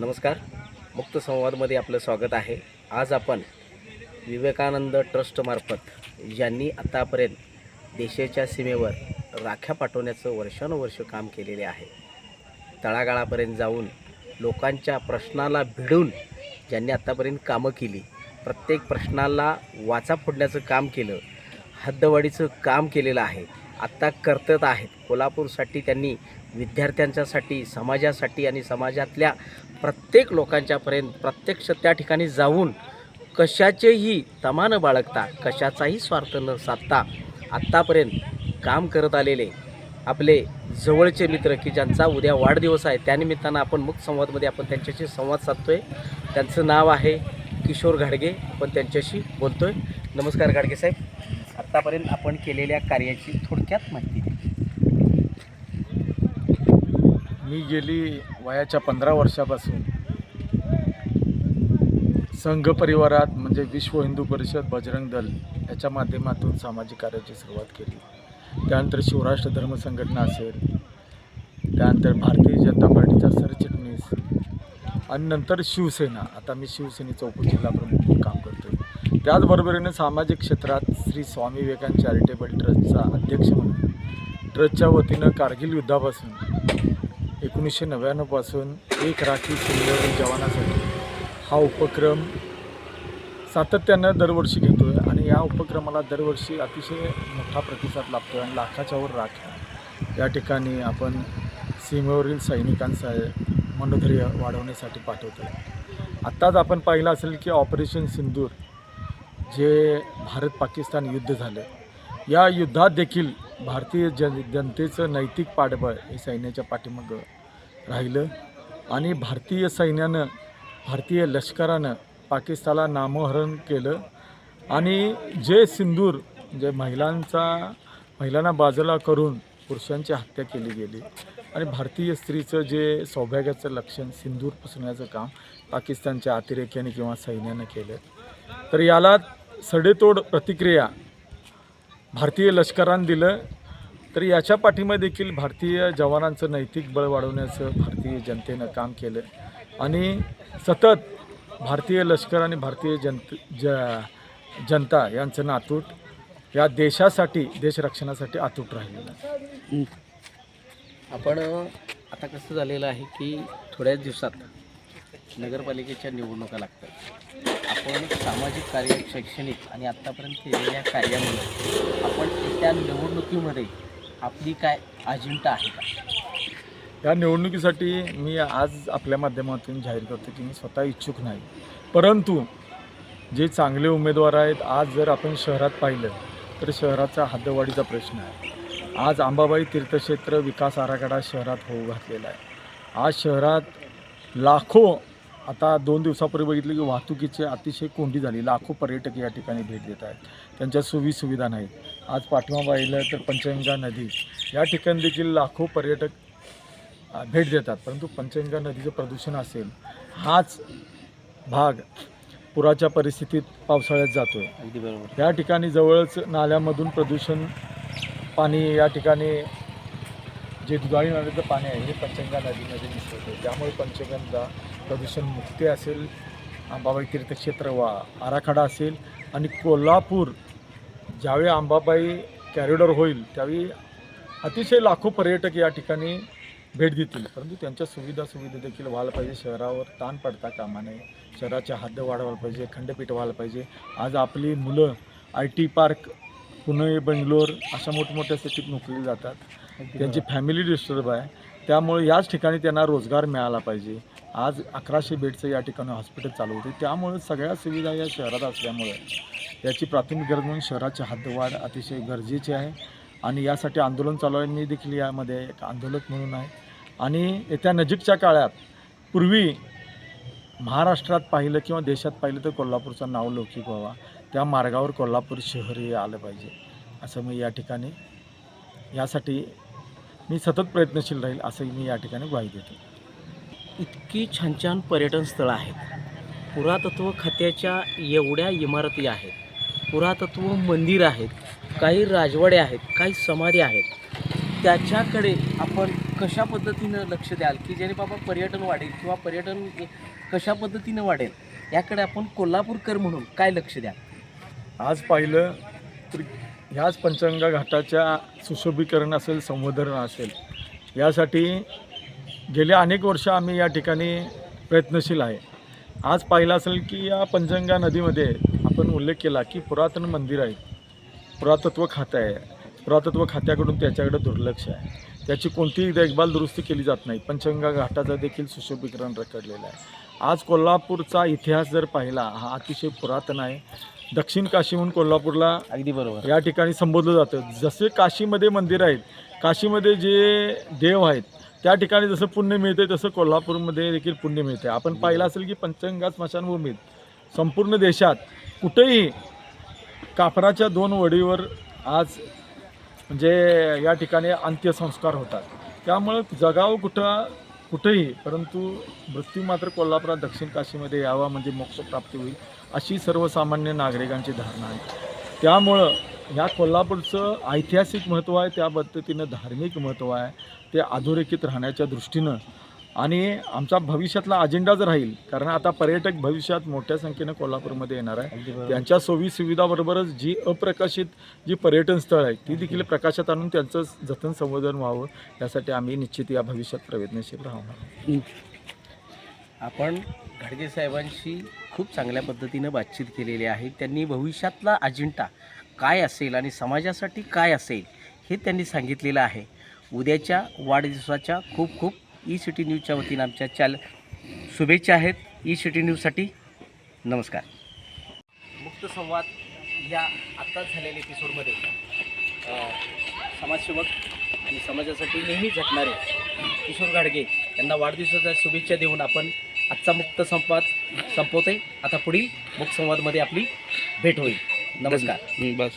नमस्कार. मुक्त संवादमध्ये आपलं स्वागत आहे. आज आपण विवेकानंद ट्रस्टमार्फत ज्यांनी आतापर्यंत देशाच्या सीमेवर राख्या पाठवण्याचं वर्षानुवर्ष काम केलेले आहे. तळागाळापर्यंत जाऊन लोकांच्या प्रश्नाला भिडून ज्यांनी आत्तापर्यंत कामं केली प्रत्येक प्रश्नाला वाचा फोडण्याचं काम केलं हद्दवाढीचं काम केलेलं आहे. आत्ता करतत आहेत. कोल्हापूरसाठी त्यांनी विद्यार्थ्यांच्यासाठी समाजासाठी आणि समाजातल्या प्रत्येक लोकांच्यापर्यंत प्रत्यक्ष त्या ठिकाणी जाऊन कशाचेही तमा न बाळगता कशाचाही स्वार्थ न साधता आत्तापर्यंत काम करत आलेले आपले जवळचे मित्र की ज्यांचा उद्या वाढदिवस आहे त्यानिमित्तानं आपण मुक्त संवादमध्ये आपण त्यांच्याशी संवाद साधतो आहे त्यांचं नाव आहे किशोर घाडगे आपण त्यांच्याशी बोलतो आहे नमस्कार घाडगे साहेब. आत्तापर्यंत आपण केलेल्या कार्याची थोडक्यात माहिती मी गेली वयाच्या पंधरा वर्षापासून. संघ परिवारात म्हणजे विश्व हिंदू परिषद बजरंग दल याच्या माध्यमातून सामाजिक कार्याची सुरुवात केली. त्यानंतर शिवराष्ट्र धर्म संघटना असेल. त्यानंतर भारतीय जनता पार्टीचा सरचिटणीस. आणि नंतर शिवसेना. आता मी शिवसेनेचा उपजिल्हा प्रमुख काम करतो. त्याचबरोबरीने सामाजिक क्षेत्रात श्री स्वामी विवेकानंद चॅरिटेबल ट्रस्टचा अध्यक्ष म्हणून ट्रस्टच्या वतीनं कारगिल युद्धापासून एकोणीसशे नव्याण्णवपासून एक राखी शून्यवरील जवानासाठी हा उपक्रम सातत्यानं दरवर्षी घेतो आहे आणि या उपक्रमाला दरवर्षी अतिशय मोठा प्रतिसाद लाभतो आहे आणि लाखाच्यावर राख्या या ठिकाणी आपण सीमेवरील सैनिकांचा मनोधैर्य वाढवण्यासाठी पाठवतो आत्ताच आपण पाहिलं असेल की ऑपरेशन सिंदूर जे भारत पाकिस्तान युद्ध झालं या युद्धात देखील भारतीय जन जनतेचं नैतिक पाठबळ हे सैन्याच्या पाठीमागं राहिलं आणि भारतीय सैन्यानं भारतीय लष्करानं पाकिस्तानला नामोहरण केलं आणि जे सिंदूर जे महिलांचा महिलांना बाजूला करून पुरुषांची हत्या केली गेली आणि भारतीय स्त्रीचं जे सौभाग्याचं लक्षण सिंदूर पुसण्याचं काम पाकिस्तानच्या अतिरेक्याने किंवा सैन्यानं केलं तर याला सडेतोड प्रतिक्रिया. भारतीय लष्करानं दिलं. तर याच्या पाठीमध्ये देखील भारतीय जवानांचं नैतिक बळ वाढवण्याचं भारतीय जनतेनं काम केलं. आणि सतत भारतीय लष्कर आणि भारतीय जनत ज जनता यांचं नातूट या देशासाठी देशरक्षणासाठी आतूट राहिलेलं आपण आता कसं झालेलं आहे की थोड्याच दिवसात नगरपालिकेच्या निवडणुका लागतात. आपण सामाजिक कार्य शैक्षणिक आणि आत्तापर्यंत केलेल्या कार्यामुळे आपण त्या निवडणुकीमध्ये आपली काय अजिंठा आहे का? या निवडणुकीसाठी मी आज आपल्या माध्यमातून जाहीर करतो की मी स्वतः इच्छुक नाही. परंतु जे चांगले उमेदवार आहेत आज जर आपण शहरात पाहिलं तर शहराचा हद्दवाढीचा प्रश्न आहे. आज अंबाबाई तीर्थक्षेत्र विकास आराखडा शहरात होऊ घातलेला आहे. आज शहरात लाखो आता दोन दिवसापूर्वी बघितलं की वाहतुकीची अतिशय कोंडी झाली. लाखो पर्यटक या ठिकाणी भेट देत आहेत. त्यांच्या सोयीसुविधा नाहीत आज पाठिंबा पाहिलं तर पंचगंगा नदी. या ठिकाणी देखील लाखो पर्यटक भेट देतात. परंतु पंचगंगा नदीचं प्रदूषण असेल हाच भाग पुराच्या परिस्थितीत पावसाळ्यात जातो आहे अगदी बरोबर. या ठिकाणी जवळच नाल्यामधून प्रदूषण पाणी या ठिकाणी जे दुधाळी नाल्याचं पाणी आहे हे पंचगंगा नदीमध्ये मिसळतं त्यामुळे पंचगंगा प्रदूषण मुक्ती असेल अंबाबाई तीर्थक्षेत्र वा आराखडा असेल आणि कोल्हापूर ज्यावेळी अंबाबाई कॅरिडॉर होईल त्यावेळी अतिशय लाखो पर्यटक या ठिकाणी भेट देतील. परंतु त्यांच्या सुविधा सुविधा देखील व्हायला पाहिजे. शहरावर ताण पडता कामा नये शहराच्या हद्द वाढवायला पाहिजे खंडपीठ व्हायला पाहिजे. आज आपली मुलं I T park Pune Bangalore अशा मोठमोठ्या सिटीत नोकरीला जातात. त्यांची फॅमिली डिस्टर्ब आहे. त्यामुळे याच ठिकाणी त्यांना रोजगार मिळाला पाहिजे. आज अकराशे बेडचं या ठिकाणी हॉस्पिटल चालू होते. त्यामुळे सगळ्या सुविधा या शहरात असल्यामुळे याची प्राथमिक गरज म्हणून शहराची हद्दवाढ अतिशय गरजेची आहे. आणि यासाठी आंदोलन चालू आहे. मी देखील यामध्ये एक आंदोलक म्हणून आहे. आणि येत्या नजीकच्या काळात पूर्वी महाराष्ट्रात पाहिलं किंवा देशात पाहिलं तर कोल्हापूरचं नाव लौकिक व्हावा. त्या मार्गावर कोल्हापूर शहर हे आलं पाहिजे. असं मी या ठिकाणी यासाठी मी सतत प्रयत्नशील राहील असंही मी या ठिकाणी ग्वाही देतो. इतकी छान छान पर्यटन स्थळं आहेत. पुरातत्व खात्याच्या एवढ्या इमारती आहेत. पुरातत्व मंदिर आहेत. काही राजवाडे आहेत काही समाधी आहेत. त्याच्याकडे आपण कशा पद्धतीनं लक्ष द्याल की जेणे बाबा पर्यटन वाढेल किंवा पर्यटन कशा पद्धतीनं वाढेल याकडे आपण कोल्हापूरकर म्हणून काय लक्ष द्याल? आज पाहिलं तर ह्याच पंचगंगा घाटाच्या सुशोभीकरण असेल संवर्धन असेल. यासाठी गेल्या अनेक वर्ष आम्ही या ठिकाणी प्रयत्नशील आहे. आज पाहिलं असेल की या पंचगंगा नदीमध्ये आपण उल्लेख केला की पुरातन मंदिर आहे पुरातत्व खातं आहे. पुरातत्व खात्याकडून त्याच्याकडे दुर्लक्ष आहे. त्याची कोणतीही देखभाल दुरुस्ती केली जात नाही. पंचगंगा घाटाचं देखील सुशोभीकरण रखडलेलं आहे. आज कोल्हापूरचा इतिहास जर पाहिला हा अतिशय पुरातन आहे. दक्षिण काशीहून कोल्हापूरला अगदी बरोबर. या ठिकाणी संबोधलं जातं. जसे काशीमध्ये मंदिर आहेत काशीमध्ये जे देव आहेत त्या ठिकाणी जसं पुण्य मिळते तसं कोल्हापूरमध्ये देखील पुण्य मिळते आपण पाहिलं असेल की पंचगंगा स्मशानभूमीत संपूर्ण देशात कुठेही कापराच्या दोन वडीवर आज म्हणजे या ठिकाणी अंत्यसंस्कार होतात. त्यामुळं जगाव कुठं कुठेही परंतु मृत्यू मात्र कोल्हापुरात दक्षिण काशीमध्ये यावा म्हणजे मोक्षप्राप्ती होईल अशी सर्वसामान्य नागरिकांची धारणा आहे. त्यामुळं ह्या कोल्हापूरचं ऐतिहासिक महत्त्व आहे त्या पद्धतीनं धार्मिक महत्त्व आहे. ते अधोरेखित राहण्याच्या दृष्टीनं. आणि आमचा भविष्यातला अजेंडा जर राहील कारण आता पर्यटक भविष्यात मोठ्या संख्येनं कोल्हापूरमध्ये येणार आहे. त्यांच्या सोयी सुविधाबरोबरच जी अप्रकाशित जी पर्यटन स्थळ आहे ती देखील प्रकाशात आणून त्यांचं जतन संवर्धन व्हावं यासाठी आम्ही निश्चित या भविष्यात प्रयत्नशील राहणार आपण घाडगे साहेबांशी खूप चांगल्या पद्धतीनं बातचीत केलेली आहे. त्यांनी भविष्यातला अजेंडा काय असेल आणि समाजासाठी काय असेल हे त्यांनी सांगितलेलं आहे. उद्याच्या वाढदिवसाच्या खूप खूप ई सिटी न्यूजच्या वतीनं आमच्या चॅल शुभेच्छा आहेत. ई सिटी न्यूजसाठी नमस्कार. मुक्त संवाद या आत्ताच झालेल्या एपिसोडमध्ये समाजसेवक आणि समाजासाठी नेहमी झटणारे किशोर गाडगे यांना वाढदिवसाच्या शुभेच्छा देऊन आपण आजचा मुक्त संवाद संपवतोय. आता पुढील मुक्त संवादमध्ये आपली भेट होईल. नमस्कार. बस.